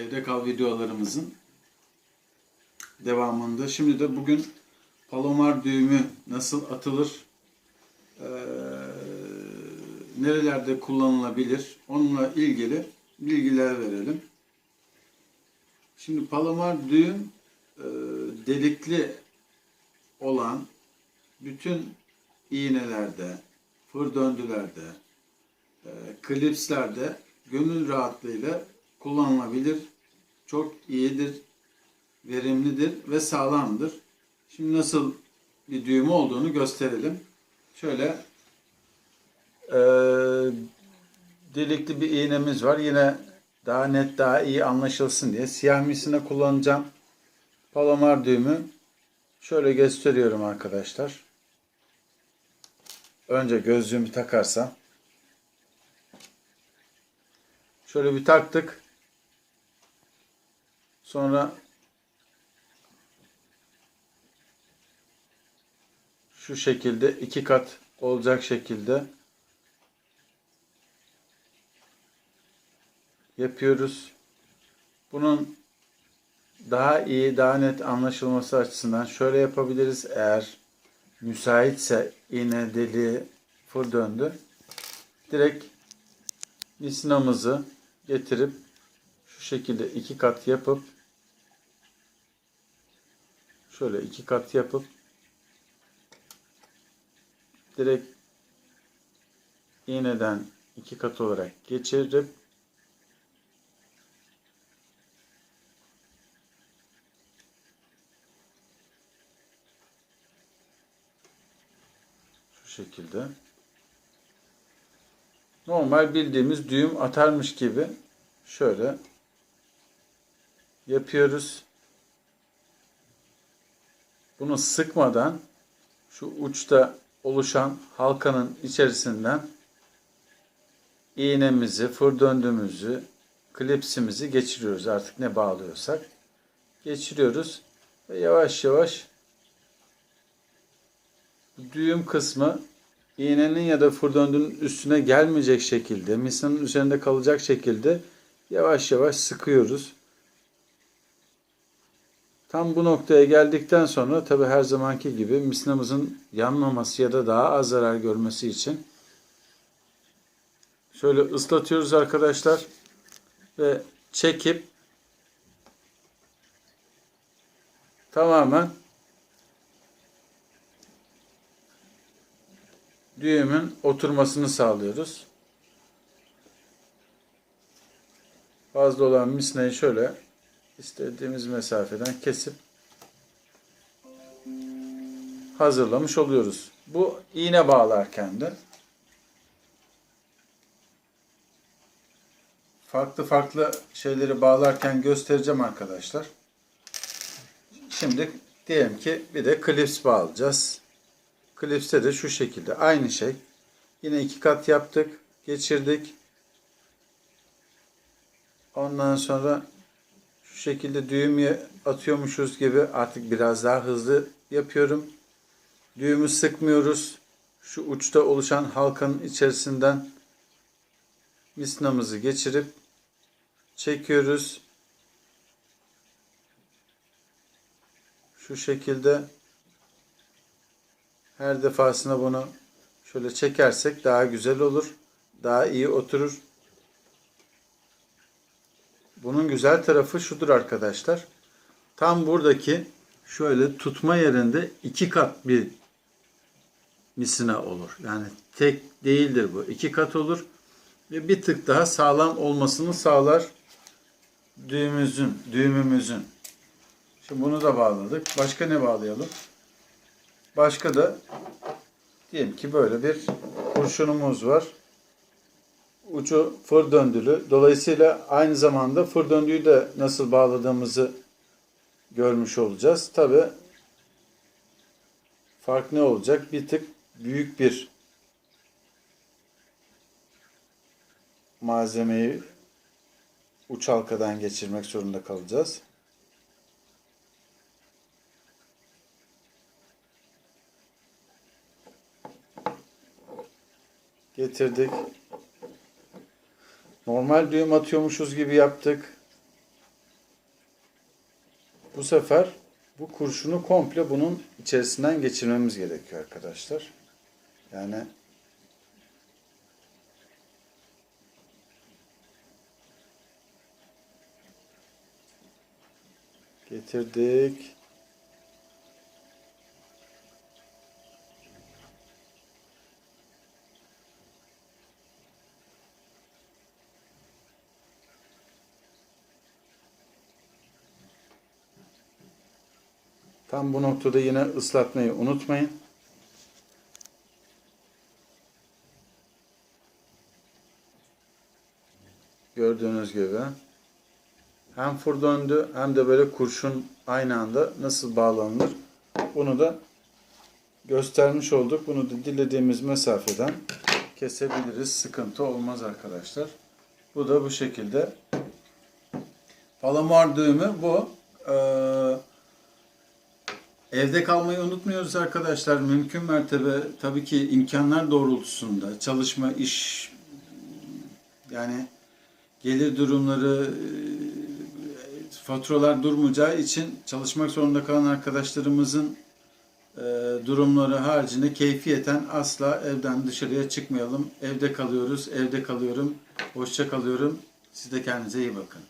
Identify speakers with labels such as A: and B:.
A: Evde kal videolarımızın devamında. Şimdi de bugün palomar düğümü nasıl atılır, eee, nerelerde kullanılabilir onunla ilgili bilgiler verelim. Şimdi palomar düğüm eee, delikli olan bütün iğnelerde, fır döndülerde, e, klipslerde gönül rahatlığıyla kullanılabilir. Çok iyidir, verimlidir ve sağlamdır. Şimdi nasıl bir düğümü olduğunu gösterelim. Şöyle e, delikli bir iğnemiz var. Yine daha net, daha iyi anlaşılsın diye siyah misine kullanacağım. Palomar düğümü şöyle gösteriyorum arkadaşlar. Önce gözlüğümü takarsam Şöyle bir taktık. Sonra şu şekilde iki kat olacak şekilde yapıyoruz. Bunun daha iyi, daha net anlaşılması açısından şöyle yapabiliriz. Eğer müsaitse iğne deliği fır döndü. Direkt misinamızı getirip şu şekilde iki kat yapıp şöyle iki kat yapıp direkt iğneden iki kat olarak geçirip şu şekilde normal bildiğimiz düğüm atarmış gibi şöyle yapıyoruz. Bunu sıkmadan şu uçta oluşan halkanın içerisinden iğnemizi, fır döndüğümüzü, klipsimizi geçiriyoruz artık ne bağlıyorsak. Geçiriyoruz ve yavaş yavaş düğüm kısmı iğnenin ya da fır döndüğünün üstüne gelmeyecek şekilde, misanın üzerinde kalacak şekilde yavaş yavaş sıkıyoruz. Tam bu noktaya geldikten sonra tabi her zamanki gibi misnamızın yanmaması ya da daha az zarar görmesi için şöyle ıslatıyoruz arkadaşlar ve çekip tamamen düğümün oturmasını sağlıyoruz. Fazla olan misneyi şöyle istediğimiz mesafeden kesip hazırlamış oluyoruz. Bu iğne bağlarken de farklı farklı şeyleri bağlarken göstereceğim arkadaşlar. Şimdi diyelim ki bir de klips bağlayacağız. Klipste de şu şekilde aynı şey. Yine iki kat yaptık, geçirdik. Ondan sonra şekilde düğümü atıyormuşuz gibi artık biraz daha hızlı yapıyorum. Düğümü sıkmıyoruz. Şu uçta oluşan halkanın içerisinden misnamızı geçirip çekiyoruz. Şu şekilde her defasında bunu şöyle çekersek daha güzel olur. Daha iyi oturur. Bunun güzel tarafı şudur arkadaşlar. Tam buradaki şöyle tutma yerinde iki kat bir misina olur. Yani tek değildir bu. iki kat olur. Ve bir tık daha sağlam olmasını sağlar düğümümüzün, düğümümüzün. Şimdi bunu da bağladık. Başka ne bağlayalım? Başka da diyelim ki böyle bir kurşunumuz var. Ucu fır döndülü. Dolayısıyla aynı zamanda fır döndüğü de nasıl bağladığımızı görmüş olacağız. Tabi fark ne olacak? Bir tık büyük bir malzemeyi uç halkadan geçirmek zorunda kalacağız. Getirdik. Normal düğüm atıyormuşuz gibi yaptık. Bu sefer bu kurşunu komple bunun içerisinden geçirmemiz gerekiyor arkadaşlar. Yani getirdik. Tam bu noktada yine ıslatmayı unutmayın. Gördüğünüz gibi hem fır döndü hem de böyle kurşun aynı anda nasıl bağlanılır bunu da göstermiş olduk. Bunu da dilediğimiz mesafeden kesebiliriz. Sıkıntı olmaz arkadaşlar. Bu da bu şekilde. Palamar düğümü bu. Ee, Evde kalmayı unutmuyoruz arkadaşlar. Mümkün mertebe tabii ki imkanlar doğrultusunda çalışma, iş yani gelir durumları, e, faturalar durmayacağı için çalışmak zorunda kalan arkadaşlarımızın e, durumları haricinde keyfiyeten asla evden dışarıya çıkmayalım. Evde kalıyoruz, evde kalıyorum. Hoşça kalıyorum. Siz de kendinize iyi bakın.